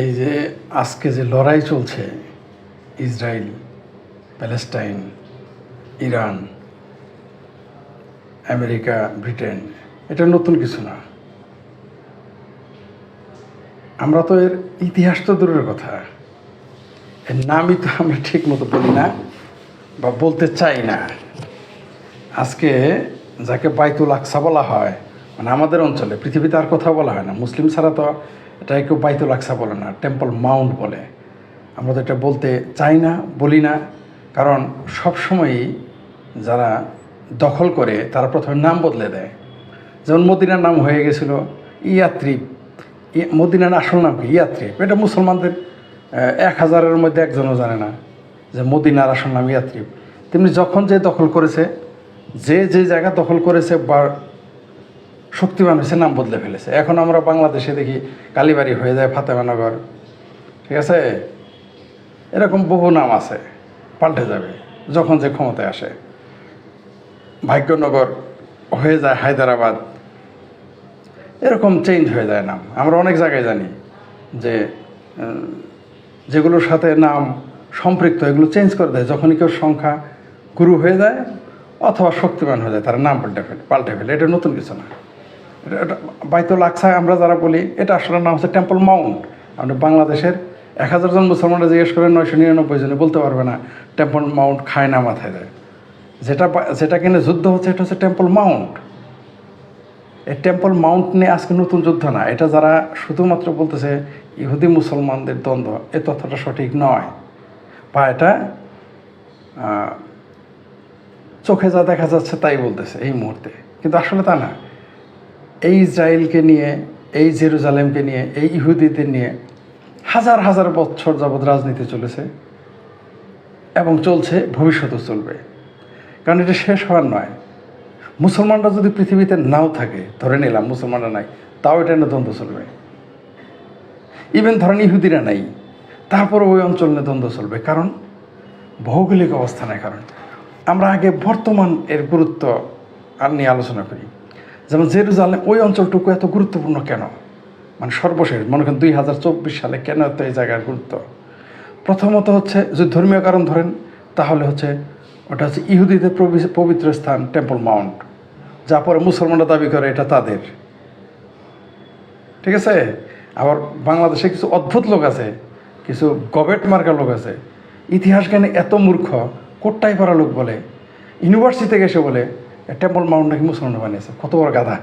এই যে আজকে যে লড়াই চলছে, Israel, Palestine, Iran, America, Britain, এটা নতুন কিছু না। আমরা তো এর ইতিহাস তো দূরের কথা। এর নামই তো আমরা ঠিক মতো বলি না বা বলতে চাই না। আজকে যাকে বাইতুল আকসা বলা হয় মানে আমাদের অঞ্চলে, পৃথিবীতে আর কথা বলা হয় না। মুসলিম ছাড়া তো এটা কেউ বাইতুল আকসা বলে না, টেম্পল মাউন্ট বলে। আমরা তো এটা বলতে চাই না, বলি না। কারণ সবসময়ই যারা দখল করে, তারা প্রথমে নাম বদলে দেয়। যেমন মদিনার নাম হয়ে গেছিল ইয়াত্রিব। ই- মদিনার আসল নাম কি? ইয়াত্রিব। এটা মুসলমানদের এক হাজারের মধ্যে একজনও জানে না যে মদিনার আসল নাম ইয়াত্রিব। তেমনি যখন যে দখল করেছে, যে যে জায়গা দখল করেছে বা শক্তিমান হয়েছে, নাম বদলে ফেলেছে। এখন আমরা বাংলাদেশে দেখি কালীবাড়ি হয়ে যায় ফাতেমানগর ঠিক আছে? এরকম বহু নাম আছে, পাল্টে যাবে যখন যে ক্ষমতায় আসে। ভাগ্যনগর হয়ে যায় হায়দ্রাবাদ। এরকম চেঞ্জ হয়ে যায় নাম। আমরা অনেক জায়গায় জানি যে যেগুলোর সাথে নাম সম্পৃক্ত, এগুলো চেঞ্জ করে দেয়। যখনই কেউ সংখ্যা গুরু হয়ে যায় অথবা শক্তিমান হয়ে যায়, তারা নাম পাল্টে ফেলে পাল্টে ফেলে। এটা নতুন কিছু না। বাইতুল আকসায় আমরা যারা বলি, এটা আসলে নাম হচ্ছে টেম্পল মাউন্ট আমরা বাংলাদেশের এক হাজার জন মুসলমানরা জিজ্ঞেস করে নয়শো নিরানব্বই জনে, বলতে পারবে না টেম্পল মাউন্ট খায় না, মাথায় দেয়। যেটা যেটা কিনে যুদ্ধ হচ্ছে, এটা হচ্ছে টেম্পল মাউন্ট এই টেম্পল মাউন্ট নিয়ে আজকে নতুন যুদ্ধ না, এটা যারা শুধুমাত্র বলতেছে ইহুদি মুসলমানদের দ্বন্দ্ব, এ তথ্যটা সঠিক নয়। বা এটা চোখে যা দেখা যাচ্ছে তাই বলতেছে এই মুহূর্তে। কিন্তু আসলে তা না। এই ইসরায়েলকে নিয়ে, এই জেরুজালেমকে নিয়ে, এই ইহুদিদের নিয়ে হাজার হাজার বছর যাবৎ রাজনীতি চলেছে এবং চলছে, ভবিষ্যতেও চলবে। কারণ এটা শেষ হওয়ার নয়। মুসলমানরা যদি পৃথিবীতে নাও থাকে, ধরে নিলাম মুসলমানরা নাই, তাও এটা নিয়ে দ্বন্দ্ব চলবে। ইভেন ধরেন ইহুদিরা নাই তারপরে ওই অঞ্চল নিয়ে দ্বন্দ্ব চলবে। কারণ ভৌগোলিক অবস্থানের কারণ। আমরা আগে বর্তমান এর গুরুত্ব আর নিয়ে আলোচনা করি। যেমন জেরুজালেম ওই অঞ্চলটুকু এত গুরুত্বপূর্ণ কেন? মানে সর্বশেষ, মনে করেন দুই হাজার চব্বিশ সালে কেন এত এই জায়গার গুরুত্ব? প্রথমত হচ্ছে, যদি ধর্মীয় কারণ ধরেন, তাহলে হচ্ছে ওটা হচ্ছে ইহুদিদের পবিত্র স্থান টেম্পল মাউন্ট যা পরে মুসলমানরা দাবি করে এটা তাদের। ঠিক আছে? আবার বাংলাদেশে কিছু অদ্ভুত লোক আছে, কিছু গবেট মার্কা লোক আছে। ইতিহাস জ্ঞানে এত মূর্খ কোট্টাই পারা লোক বলে ইউনিভার্সিটি থেকে এসে বলে টেম্পল মাউন্ট নাকি মুসলমান বানিয়েছে? কত বড় গাধা?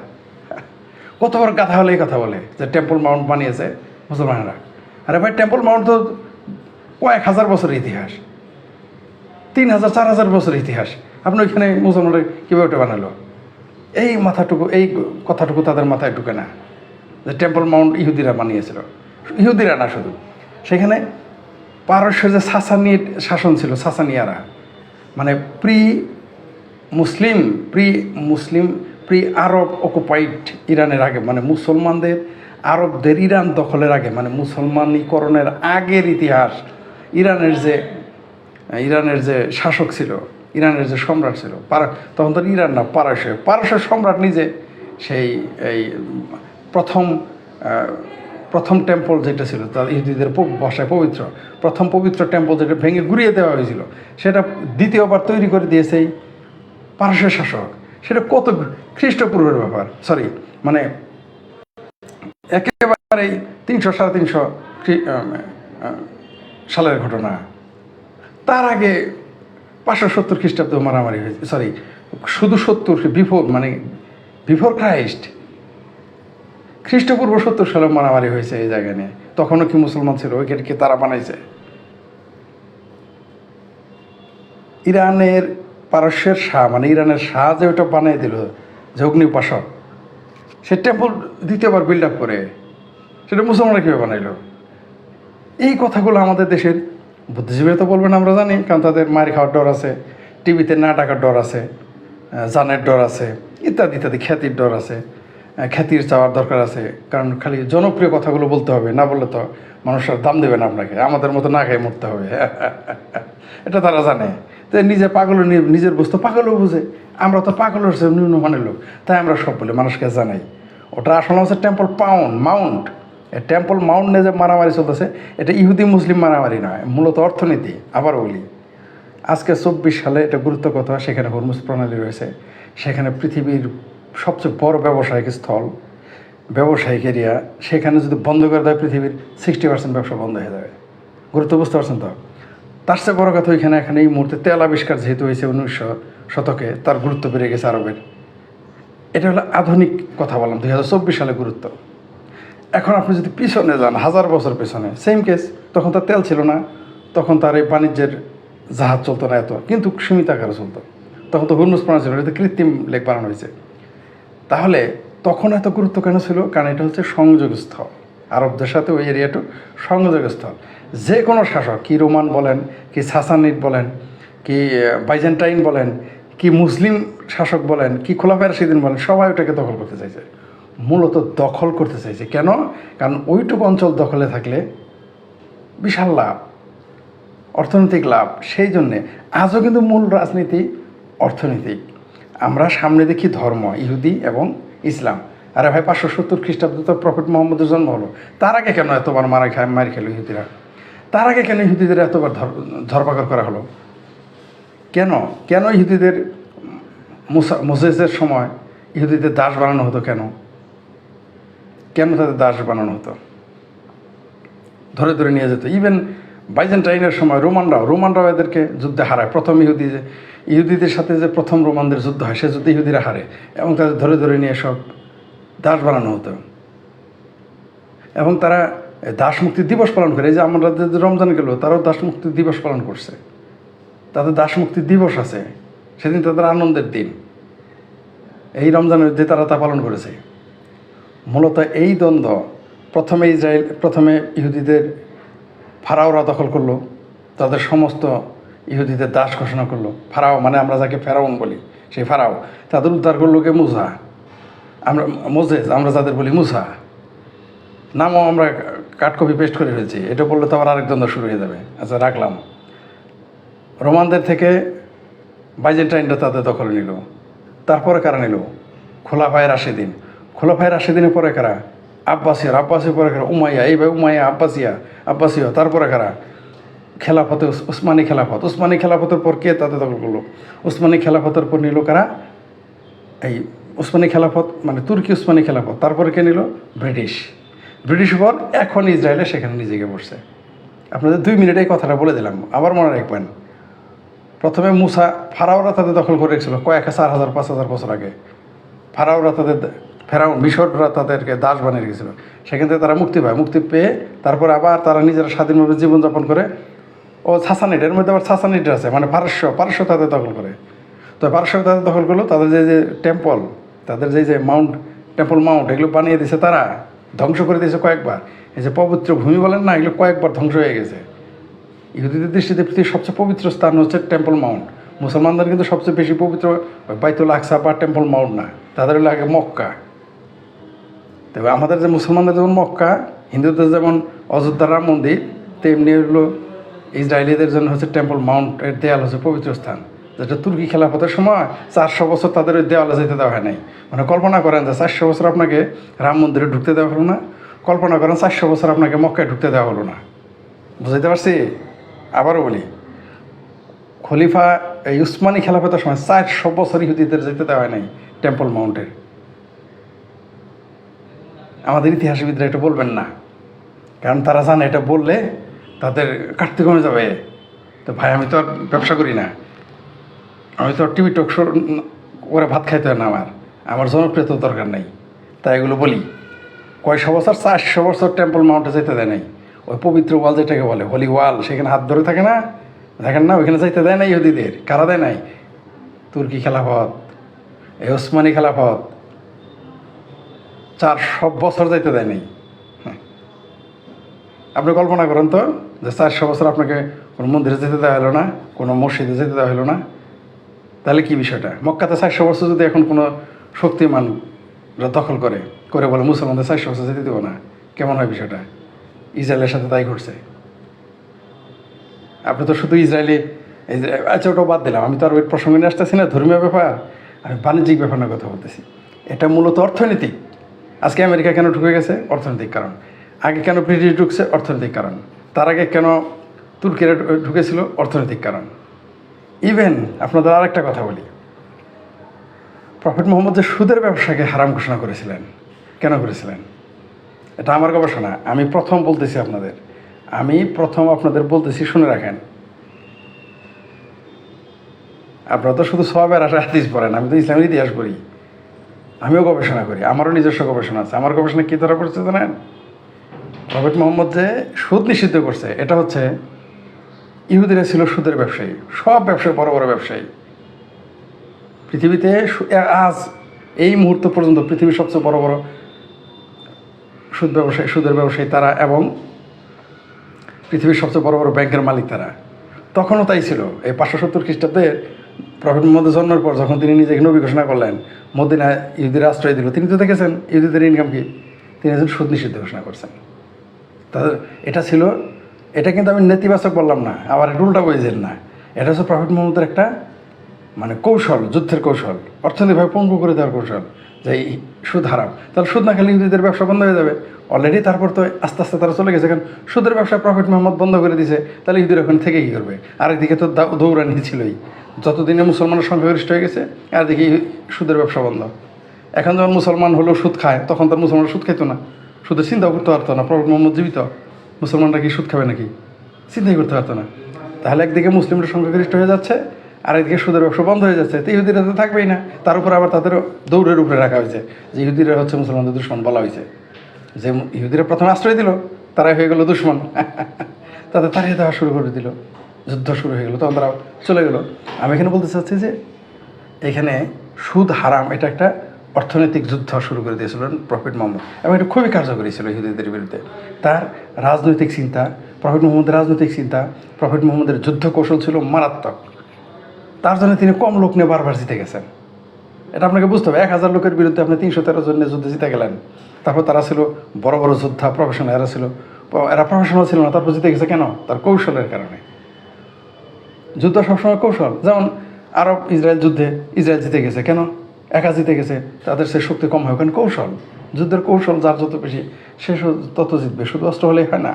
কত বড় গাধা হলে এই কথা বলে যে টেম্পল মাউন্ট বানিয়েছে মুসলমানরা? আরে ভাই, টেম্পল মাউন্ট তো কয়েক হাজার বছরের ইতিহাস। তিন হাজার, চার হাজার বছরের ইতিহাস। আপনি ওইখানে মুসলমানরা কীভাবে ওটা বানালো? এই মাথাটুকু, এই কথাটুকু তাদের মাথায় ঢুকে না যে টেম্পল মাউন্ট ইহুদিরা বানিয়েছিল। ইহুদিরা না শুধু। সেখানে পারস্যের যে সাসানি শাসন ছিল, সাসানিয়ারা মানে pre Muslim, pre Muslim, pre Arab occupied ইরানের আগে মানে মুসলমানদের আরবদের ইরান দখলের আগে মানে মুসলমানীকরণের আগের ইতিহাস ইরানের যে ইরানের যে শাসক ছিল, ইরানের যে সম্রাট ছিল, পারা, তখন তো ইরান না, পারস্য পারস্যের সম্রাট নিজে সেই, এই প্রথম প্রথম টেম্পল যেটা ছিল, তার ইহুদিদের ভাষায় পবিত্র, প্রথম পবিত্র টেম্পল যেটা ভেঙে ঘুরিয়ে দেওয়া হয়েছিল, সেটা দ্বিতীয়বার তৈরি করে দিয়েছে পারস্যের শাসক, সেটা কত খ্রিস্টপূর্বের ব্যাপার সরি মানে একেবারে তিনশো, সাড়ে তিনশো সালের ঘটনা। তার আগে পাঁচশো সত্তর খ্রিস্টাব্দ মারামারি হয়েছে সরি শুধু সত্তর, বিফোর মানে বিফোর ক্রাইস্ট। খ্রিস্টপূর্ব সত্তর সালে মারামারি হয়েছে এই জায়গা নিয়ে। তখনও কি মুসলমান ছিল? ওইখানে কি তারা বানাইছে? ইরানের পারস্যের শাহ মানে ইরানের শাহ যে ওটা বানিয়ে দিল, যে অগ্নি উপাসক সে টেম্পল দ্বিতীয়বার বিল্ড আপ করে, সেটা মুসলমানরা কীভাবে বানাইলো? এই কথাগুলো আমাদের দেশের বুদ্ধিজীবী তো বলবেন, আমরা জানি, কারণ তাদের মার খাওয়ার ডর আছে, টিভিতে না ডাকার ডর আছে জানের ডর আছে, ইত্যাদি ইত্যাদি, খ্যাতির ডর আছে খ্যাতির চাওয়ার দরকার আছে, কারণ খালি জনপ্রিয় কথাগুলো বলতে হবে, না বললে তো মানুষ আর দাম দেবে না আপনাকে, আমাদের মতো না খেয়ে মরতে হবে। এটা তারা জানে। তো নিজে পাগল নিজের বস্তু পাগলও বুঝে। আমরা তো পাগলের নিম্ন মানের লোক। তাই আমরা সব বলি, মানুষকে জানাই। ওটা আসলে হচ্ছে temple pound mount temple mount নিয়ে যে মারামারি চলতেছে, এটা ইহুদি মুসলিম মারামারি নয়, মূলত অর্থনীতি, আবার বলি। আজকে চব্বিশ সালে এটা গুরুত্ব কথা, সেখানে হরমুজ প্রণালী রয়েছে। সেখানে পৃথিবীর সবচেয়ে বড় ব্যবসায়িক স্থল, ব্যবসায়িক এরিয়া সেখানে যদি বন্ধ করে দেয় পৃথিবীর সিক্সটি পার্সেন্ট ব্যবসা বন্ধ হয়ে যাবে। গুরুত্ব বুঝতে পারছেন তো? তার চেয়ে বড় কথা ওইখানে এখানে এই মুহূর্তে তেল আবিষ্কার যেহেতু হয়েছে উনিশশো শতকে, তার গুরুত্ব বেড়ে গেছে আরবের। এটা হলো আধুনিক কথা বললাম, দুই হাজার চব্বিশ সালে গুরুত্ব। এখন আপনি যদি পিছনে যান, হাজার বছর পেছনে সেম কেস তখন তার তেল ছিল না, তখন তার এই বাণিজ্যের জাহাজ চলতো না এত, কিন্তু সীমিত আকারে চলতো। তখন তো হুরমুজ প্রণালী ছিল এটা কৃত্রিম লেক বানানো হয়েছে। তাহলে তখন এত গুরুত্ব কেন ছিল? কারণ এটা হচ্ছে সংযোগস্থল। আরবদের সাথে ওই এরিয়াটা সংযোগস্থল। যে কোনো শাসক, কি রোমান বলেন, কি সাসানিট বলেন, কি বাইজেন্টাইন বলেন, কি মুসলিম শাসক বলেন, কি খোলাফায় রাশিদিন বলেন, সবাই ওটাকে দখল করতে চাইছে। মূলত দখল করতে চাইছে। কেন? কারণ ওইটুকু অঞ্চল দখলে থাকলে বিশাল লাভ, অর্থনৈতিক লাভ। সেই জন্যে আজও কিন্তু মূল রাজনীতি অর্থনৈতিক আমরা সামনে দেখি ধর্ম, ইহুদি এবং ইসলাম। আরে ভাই, পাঁচশো সত্তর খ্রিস্টাব্দে তো প্রফেট মোহাম্মদের জন্ম হলো। তার আগে কেন এতবার মারা খায় মারি খেলো ইহুদিরা? তার আগে কেন ইহুদিদের এতবার ধর ধরপাকড় করা হলো? কেন? কেন ইহুদিদের মুসা, মোসেসের সময় ইহুদিদের দাস বানানো হতো কেন? কেন তাদের দাস বানানো হতো? ধরে ধরে নিয়ে যেত। ইভেন বাইজেন্টাইনের সময় রোমানরাও রোমানরাও এদেরকে যুদ্ধে হারায়। প্রথম ইহুদি যে, ইহুদিদের সাথে যে প্রথম রোমানদের যুদ্ধ হয়, সে যুদ্ধে ইহুদিরা হারে। এবং তাদের ধরে ধরে নিয়ে সব দাস বানানো হতো। এবং তারা দাস মুক্তি দিবস পালন করে, এই যে আমরা রমজান গেল, তারাও দাস মুক্তি দিবস পালন করছে। তাদের দাস মুক্তি দিবস আছে, সেদিন তাদের আনন্দের দিন। এই রমজানের যে তারা তা পালন করেছে। মূলত এই দ্বন্দ্ব প্রথমে ইসরায়েল, প্রথমে ইহুদিদের ফারাওরা দখল করল, তাদের সমস্ত ইহুদিদের দাস ঘোষণা করল। ফারাও মানে আমরা যাকে ফেরাউন বলি, সেই ফারাও। তাদের উদ্ধার করল কে মুসা? আমরা মোজেজ আমরা যাদের বলি মুসা। নামও আমরা কাট কপি পেস্ট করে ফেলছি। এটা বললে তো আবার আরেক দ্বন্দ্ব শুরু হয়ে যাবে। আচ্ছা রাখলাম। রোমানদের থেকে বাইজেন্টাইনরা তাদের দখল নিল। তারপরে কারা নিল? খোলাফায় রাশেদিন। খোলাফায় রাশেদিনের পরে কারা? আব্বাসিয়ার আব্বাসির পরে কারা? উমাইয়া। এইভাবে উমাইয়া, আব্বাসিয়া। আব্বাসিয়া। তারপরে কারা? খেলাফতে উস- উসমানী খেলাফত। উসমানী খেলাফতের পর কে তাদের দখল করল? উসমানী খেলাফতের পর নিল কারা? এই উসমানী খেলাফত মানে তুর্কি উসমানী খেলাফত। তারপরে কে নিল? ব্রিটিশ। ব্রিটিশ পর এখন ইসরায়েলে সেখানে নিজেকে বসছে। আপনাদের দুই মিনিটে কথাটা বলে দিলাম। আবার মনে রাখবেন, প্রথমে মুসা, ফারাওরা তাদের দখল করে রেখেছিল কয়েক চার হাজার, পাঁচ হাজার বছর আগে। ফারাওরা তাদের ফেরাও মিশররা তাদেরকে দাস বানিয়ে রেখেছিল। সেখান থেকে তারা মুক্তি পায়। মুক্তি পেয়ে তারপর আবার তারা নিজেরা স্বাধীনভাবে জীবনযাপন করে। ও সাসানিট এর মধ্যে আবার সাসানিট আছে মানে পারস্য পারস্য তাদের দখল করে। তো পারস্য তাদের দখল করল, তাদের যে যে টেম্পল তাদের যে যে মাউন্ট টেম্পল মাউন্ট এগুলো বানিয়ে দিছে তারা। ধ্বংস করে দিয়েছে কয়েকবার। এই যে পবিত্র ভূমি বলেন না, এগুলো কয়েকবার ধ্বংস হয়ে গেছে। ইহুদিদের দৃষ্টিতে পৃথিবীর সবচেয়ে পবিত্র স্থান হচ্ছে টেম্পল মাউন্ট মুসলমানদের কিন্তু সবচেয়ে বেশি পবিত্র বাইতুল আকসা বা টেম্পল মাউন্ট না, তাদের হলো আগে মক্কা। তবে আমাদের যে মুসলমানদের যেমন মক্কা, হিন্দুদের যেমন অযোধ্যা রাম মন্দির, তেমনি হলো ইসরায়েলিদের জন্য হচ্ছে টেম্পল মাউন্টের দেয়াল হচ্ছে পবিত্র স্থান। যেটা তুর্কি খেলাফতের সময় চারশো বছর তাদের ওই দেওয়ালে যেতে দেওয়া হয় নাই। মানে কল্পনা করেন যে চারশো বছর আপনাকে রাম মন্দিরে ঢুকতে দেওয়া হলো না, কল্পনা করেন চারশো বছর আপনাকে মক্কায় ঢুকতে দেওয়া হলো না। বুঝাইতে পারছি? আবারও বলি, খলিফা এই উসমানী খেলাফতের সময় চারশো বছর ইহুদিদের যেতে দেওয়া হয় নাই টেম্পল মাউন্টের। আমাদের ইতিহাসবিদরা এটা বলবেন না, কারণ তারা জানে এটা বললে তাদের কাটতে কমে যাবে। তো ভাই, আমি তো আর ব্যবসা করি না। আমি তো টিভি টক শো করে ভাত খাইতে হয় না আমার। আমার জনপ্রিয়তার দরকার নেই। তাই এগুলো বলি, কয়শো বছর, চারশো বছর টেম্পল মাউন্টে যেতে দেয় নাই। ওই পবিত্র ওয়াল যেটাকে বলে, হোলি ওয়াল, সেখানে হাত ধরে থাকে না? দেখেন না, ওইখানে যাইতে দেয় না ইহুদিদের। কারা দেয় নাই? তুর্কি খেলাফত এই ওসমানী খেলাফত। চার সব বছর যাইতে দেয় নাই। আপনি কল্পনা করেন তো যে চারশো বছর আপনাকে কোনো মন্দিরে যেতে দেওয়া হলো না, কোনো মসজিদে যেতে দেওয়া হলো না? তাহলে কি বিষয়টা? মক্কাতে চারশো বছর যদি এখন কোনো শক্তিমান দখল করে করে বলে মুসলমানদের চারশো বছর যেতে দেবো না, কেমন হয় বিষয়টা? ইসরায়েলের সাথে তাই ঘটছে। আপনি তো শুধু ইসরায়েলি আচ্ছা ওটা বাদ দিলাম। আমি তো আর ওই প্রসঙ্গে নিয়ে আসতেছি না, ধর্মীয় ব্যাপার, আমি বাণিজ্যিক ব্যাপার নিয়ে কথা বলতেছি। এটা মূলত অর্থনৈতিক আজকে আমেরিকা কেন ঢুকে গেছে? অর্থনৈতিক কারণ। আগে কেন ব্রিটিশ ঢুকছে? অর্থনৈতিক কারণ। তার আগে কেন তুর্কিরা ঢুকেছিল? অর্থনৈতিক কারণ। ইভেন আপনাদের আরেকটা কথা বলি। প্রফেট মোহাম্মদ যে সুদের ব্যবসাকে হারাম ঘোষণা করেছিলেন, কেন করেছিলেন? এটা আমার গবেষণা। আমি প্রথম বলতেছি আপনাদের। আমি প্রথম আপনাদের বলতেছি, শুনে রাখেন। আপনারা তো শুধু সবের আশা হাদিস পড়েন, আমি তো ইসলামের ইতিহাস পড়ি। আমিও গবেষণা করি, আমারও নিজস্ব গবেষণা আছে। আমার গবেষণা কী ধরা পড়ছে জানেন? প্রফেট মোহাম্মদ যে সুদ নিষিদ্ধ করছে, এটা হচ্ছে ইহুদিরা ছিল সুদের ব্যবসায়ী, সব ব্যবসায়ী বড় বড় ব্যবসায়ী। পৃথিবীতে আজ এই মুহূর্ত পর্যন্ত পৃথিবীর সবচেয়ে বড় বড় সুদ ব্যবসায়ী, সুদের ব্যবসায়ী তারা এবং পৃথিবীর সবচেয়ে বড় বড় ব্যাংকের মালিক তারা। তখনও তাই ছিল। এই পাঁচশো সত্তর খ্রিস্টাব্দের প্রফেট মোহাম্মদের জন্মের পর যখন তিনি নিজেকে নবী ঘোষণা করলেন, মদিনা ইহুদিরা আশ্রয় দিল। তিনি তো দেখেছেন, ইহুদিদের ইনকাম কি? তিনি একজন সুদ নিষিদ্ধ ঘোষণা করছেন। তাদের এটা ছিল এটা কিন্তু আমি নেতিবাচক বললাম না, আবার উল্টা বুঝলেন না। এটা হচ্ছে প্রফিট মোহাম্মদের একটা মানে কৌশল, যুদ্ধের কৌশল, অর্থনৈতিকভাবে পঙ্গু করে দেওয়ার কৌশল, যে এই সুদ হারাম। তাহলে সুদ না খেলে ইহুদিদের ব্যবসা বন্ধ হয়ে যাবে। অলরেডি তারপর তো আস্তে আস্তে তারা চলে গেছে, কারণ সুদের ব্যবসা প্রফিট মোহাম্মদ বন্ধ করে দিছে, তাহলে ইহুদির ওখানে থেকে কী করবে? আরেকদিকে তো দৌড়ানি ছিলই। যতদিনে মুসলমানের সংখ্যাগরিষ্ঠ হয়ে গেছে আর দেখি সুদের ব্যবসা বন্ধ। এখন যখন মুসলমান হলো সুদ খায়, তখন তার মুসলমান সুদ খাইতো না। সুদের চিন্তাও করতে পারতো না, প্রফিট মোহাম্মদ জীবিত। মুসলমানরা কি সুদ খাবে নাকি? চিন্তাই করতে পারতো না। তাহলে একদিকে মুসলিমরা সংখ্যাগরিষ্ঠ হয়ে যাচ্ছে, আর একদিকে সুদের ব্যবসা বন্ধ হয়ে যাচ্ছে। তো ইহুদিরা তো থাকবেই না। তার উপর আবার তাদের দৌড়ের উপরে রাখা হয়েছে যে ইহুদিরা হচ্ছে মুসলমানদের দুশ্মন বলা হয়েছে। যে ইহুদিরা প্রথমে আশ্রয় দিল, তারাই হয়ে গেল দুশ্মন। তাদের তাড়িয়ে দেওয়া শুরু করে দিল। যুদ্ধ শুরু হয়ে গেলো। তখন তারা চলে গেল। আমি এখানে বলতে চাচ্ছি যে, এখানে সুদ হারাম, এটা একটা অর্থনৈতিক যুদ্ধ শুরু করে দিয়েছিলেন প্রফিট মোহাম্মদ এবং এটা খুবই কার্যকরী ছিল ইহুদিদের বিরুদ্ধে। তার রাজনৈতিক চিন্তা, প্রফিট মোহাম্মদের রাজনৈতিক চিন্তা, প্রফিট মোহাম্মদের যুদ্ধ কৌশল ছিল মারাত্মক। তার জন্য তিনি কম লোক নিয়ে বারবার জিতে গেছেন। এটা আপনাকে বুঝতে হবে, এক হাজার লোকের বিরুদ্ধে আপনি তিনশো তেরো জনের যুদ্ধে জিতে গেলেন। তারপর তারা ছিল বড় বড় যোদ্ধা প্রফেশনাল এরা ছিল, এরা প্রফেশনাল ছিল না, তারপর জিতে গেছে কেন? তার কৌশলের কারণে। যুদ্ধ সবসময় কৌশল। যেমন আরব, ইসরায়েল যুদ্ধে ইসরায়েল জিতে গেছে। কেন? একা জিতে গেছে, তাদের সে শক্তি কম হয়। কারণ কৌশল, যুদ্ধের কৌশল যার যত বেশি, সে তত জিতবে। শুধু অস্ত্র হলেই হয় না।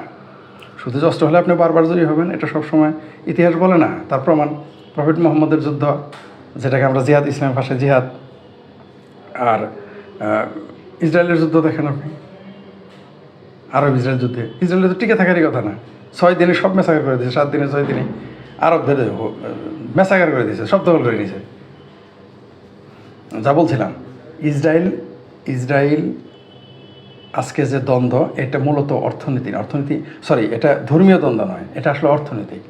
শুধু অস্ত্র হলে আপনি বারবার জয়ী হবেন, এটা সবসময় ইতিহাস বলে না। তার প্রমাণ প্রফেট মোহাম্মদের যুদ্ধ, যেটাকে আমরা জিহাদ, ইসলাম ভাষায় জিহাদ। আর ইসরায়েলের যুদ্ধ দেখেন আপনি। আরব ইসরায়েল যুদ্ধে। ইসরায়েলের তো টিকে থাকারই কথা না। ছয় দিনে সব মেসাকার করে দিয়েছে, সাত দিনে, ছয় দিনে। আরবদের মেসাকার করে দিয়েছে, সব দখল করে নিয়েছে। যা বলছিলাম, ইসরায়েল ইসরায়েল আজকে যে দ্বন্দ্ব, এটা মূলত অর্থনীতি অর্থনীতি সরি এটা ধর্মীয় দ্বন্দ্ব নয়, এটা আসলে অর্থনৈতিক।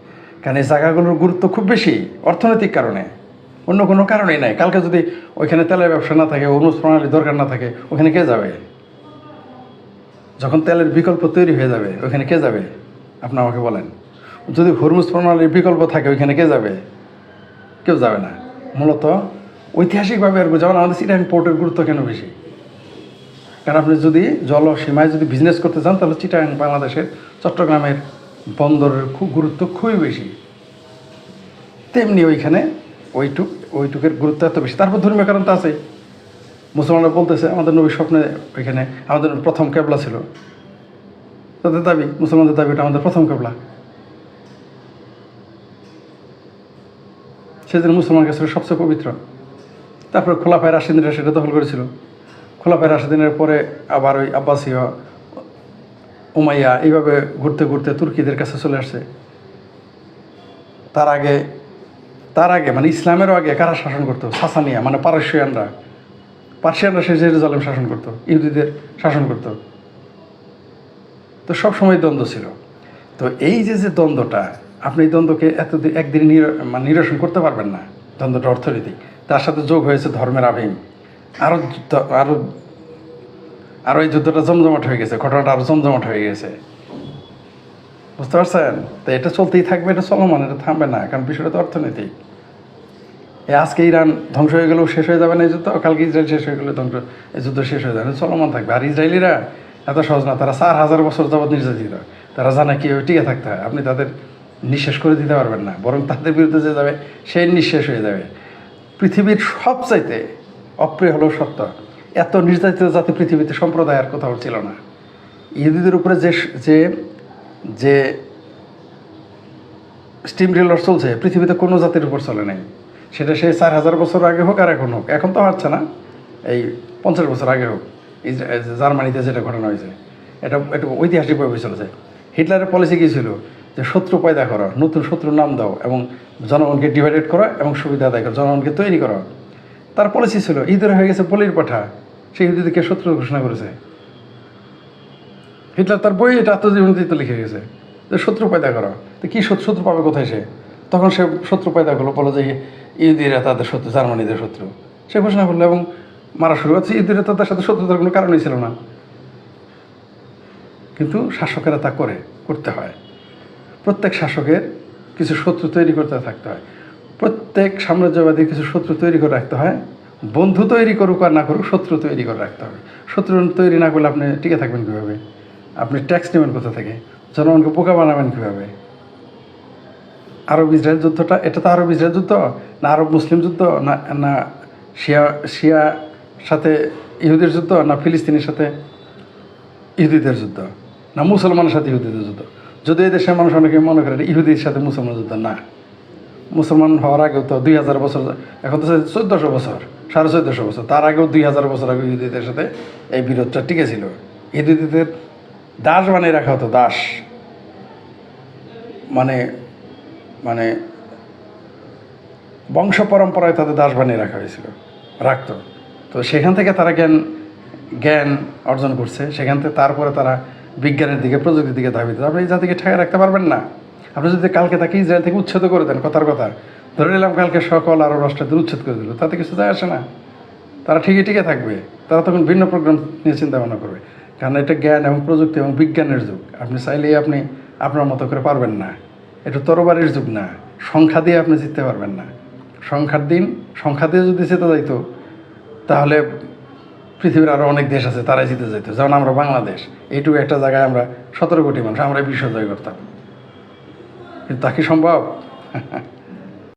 কারণ এই জায়গাগুলোর গুরুত্ব খুব বেশি অর্থনৈতিক কারণে। অন্য কোনো কারণেই নাই। কালকে যদি ওইখানে তেলের ব্যবসা না থাকে অনুজ প্রণালী দরকার না থাকে ওখানে কে যাবে? যখন তেলের বিকল্প তৈরি হয়ে যাবে ওখানে কে যাবে? আপনি আমাকে বলেন। যদি হরমুজ প্রণালীর বিকল্প থাকে, ওইখানে কে যাবে? কেউ যাবে না। মূলত ঐতিহাসিকভাবে আর যেমন আমাদের সিটাং পোর্টের গুরুত্ব কেন বেশি? কারণ আপনি যদি জলসীমায় যদি বিজনেস করতে চান, তাহলে চিটাং বাংলাদেশের চট্টগ্রামের বন্দরের খুব গুরুত্ব খুবই বেশি। তেমনি ওইখানে ওইটুক, ওইটুকের গুরুত্ব এত বেশি। তারপর ধর্মীয় কারণ তো আছেই মুসলমানরা বলতেছে, আমাদের নবীর স্বপ্নে ওইখানে আমাদের প্রথম কেবলা ছিল। তাদের দাবি, মুসলমানদের দাবি এটা আমাদের প্রথম কেবলা। সেদিন মুসলমান কাছে সবচেয়ে পবিত্র। তারপরে খোলাফায় রাশিদিনরা সেটা দখল করেছিল। খোলাফায় রাশিদিনের পরে আবার ওই আব্বাসীয় উমাইয়া এইভাবে ঘুরতে ঘুরতে তুর্কিদের কাছে চলে আসছে। তার আগে তার আগে মানে ইসলামেরও আগে কারা শাসন করতো? সাসানিয়া মানে পারস্যিয়ানরা। পার্সিয়ানরা সে জেরুজালেম শাসন করতো, ইহুদিদের শাসন করতো। তো সব সময় দ্বন্দ্ব ছিল। তো এই যে যে দ্বন্দ্বটা, আপনি এই দ্বন্দ্বকে এতদিন, একদিন নির- মানে নিরসন করতে পারবেন না। দ্বন্দ্বটা অর্থনৈতিক। তার সাথে যোগ হয়েছে ধর্মের আভিম। আরও যুদ্ধ- আরও আরও এই যুদ্ধটা জমজমাট হয়ে গেছে, ঘটনাটা আরও জমজমাট হয়ে গেছে। বুঝতে পারছেন? তো এটা চলতেই থাকবে, এটা চলমান, এটা থামবে না, কারণ বিষয়টা তো অর্থনৈতিক। এ আজকে ইরান ধ্বংস হয়ে গেলেও শেষ হয়ে যাবে না এই যুদ্ধ, কালকে ইসরায়েল শেষ হয়ে গেলে ধ্বংস, এই যুদ্ধ শেষ হয়ে যাবে চলমান থাকবে। আর ইসরায়েলিরা এত সহজ না, তারা চার হাজার বছর যাবৎ নির্যাতিত, তারা জানে কীভাবে টিকে থাকতে হয়, আপনি তাদের নিঃশেষ করে দিতে পারবেন না, বরং তাদের বিরুদ্ধে যে যাবে, সেই নিঃশেষ হয়ে যাবে। পৃথিবীর সবচাইতে অপ্রিয় হলো সত্য এত নির্যাতিত জাতি পৃথিবীতে সম্প্রদায় আর কোথাও ছিল না। ইহুদিদের উপরে যে যে যে স্টিম রেলার চলছে, পৃথিবীতে কোনো জাতির উপর চলে নাই। সেটা সেই চার হাজার বছর আগে হোক আর এখন হোক। এখন তো হচ্ছে না। এই পঞ্চাশ বছর আগে হোক। জার্মানিতে যেটা ঘটনা হয়েছে, এটা একটু ঐতিহাসিকভাবে চলেছে। হিটলারের পলিসি কী ছিল? যে শত্রু পয়দা করো, নতুন শত্রুর নাম দাও এবং জনগণকে ডিভাইডেড করো এবং সুবিধা আদায় করো, জনগণকে তৈরি করো। তার পলিসি ছিল ঈদের হয়ে গেছে পলির পাঠা সেই ইহুদিকে শত্রু ঘোষণা করেছে। হিটলার তার বই এটা আত্মজীবনীতে লিখে গেছে, যে শত্রু পয়দা করো। তো কী শত্রু পাবে কোথায় সে? তখন সে শত্রু পয়দা করল বলো যে ইহুদিরা তাদের শত্রু, জার্মানিদের শত্রু। সে ঘোষণা করল এবং মারা শুরু করছে ইহুদিরা তাদের সাথে শত্রুতার কোনো কারণই ছিল না। কিন্তু শাসকেরা তা করে, করতে হয়। প্রত্যেক শাসকের কিছু শত্রু তৈরি করতে থাকতে হয়। প্রত্যেক সাম্রাজ্যবাদী কিছু শত্রু তৈরি করে রাখতে হয়। বন্ধু তৈরি করুক আর না করুক, শত্রু তৈরি করে রাখতে হবে। শত্রু তৈরি না করলে আপনি টিকে থাকবেন কীভাবে? আপনি ট্যাক্স নেবেন কোথা থেকে? জনগণকে বোকা বানাবেন কীভাবে? আরব ইসরায়েল যুদ্ধটা, এটা তো আরব ইসরায়েল যুদ্ধ, না আরব মুসলিম যুদ্ধ, না না শিয়া শিয়া সাথে ইহুদের যুদ্ধ, না ফিলিস্তিনের সাথে ইহুদিদের যুদ্ধ, না মুসলমানের সাথে ইহুদিদের যুদ্ধ। যদি এই দেশের মানুষ অনেকে মনে করে ইহুদির সাথে মুসলমান যুদ্ধ, না। মুসলমান হওয়ার আগেও তো দুই হাজার বছর, এখন তো চোদ্দোশো বছর, সাড়ে চোদ্দোশো বছর। তার আগেও দুই হাজার বছর আগে ইহুদিদের সাথে এই বিরোধটা টিকে ছিল ইহুদিদের দাস বানিয়ে রাখা হতো, দাস। মানে মানে বংশ পরম্পরায় তাদের দাস বানিয়ে রাখা হয়েছিল, রাখত। তো সেখান থেকে তারা জ্ঞান জ্ঞান অর্জন করছে। সেখান থেকে তারপরে তারা বিজ্ঞানের দিকে, প্রযুক্তির দিকে ধাবিত। আপনি এই জাতিকে ঠেকে রাখতে পারবেন না। আপনি যদি কালকে তাকে ইসরায়েল থেকে উচ্ছেদ করে দেন, কথার কথা, ধরে নিলাম কালকে সকল আরব রাষ্ট্রদের উচ্ছেদ করে দিল, তাতে কিছু যায় আসে না। তারা ঠিকই টিকে থাকবে। তারা তখন ভিন্ন প্রোগ্রাম নিয়ে চিন্তা ভাবনা করবে। কারণ এটা জ্ঞান এবং প্রযুক্তি এবং বিজ্ঞানের যুগ। আপনি চাইলেই আপনি আপনার মতো করে পারবেন না। এটা তরবারির যুগ না। সংখ্যা দিয়ে আপনি জিততে পারবেন না। সংখ্যার দিন, সংখ্যা দিয়ে যদি জিতে যাইতো, তাহলে পৃথিবীর আরও অনেক দেশ আছে, তারাই জিতে যেত যেমন আমরা বাংলাদেশ, এইটুকু একটা জায়গায় আমরা সতেরো কোটি মানুষ, আমরা বিশ্ব জয় করতাম। কিন্তু তা কি সম্ভব?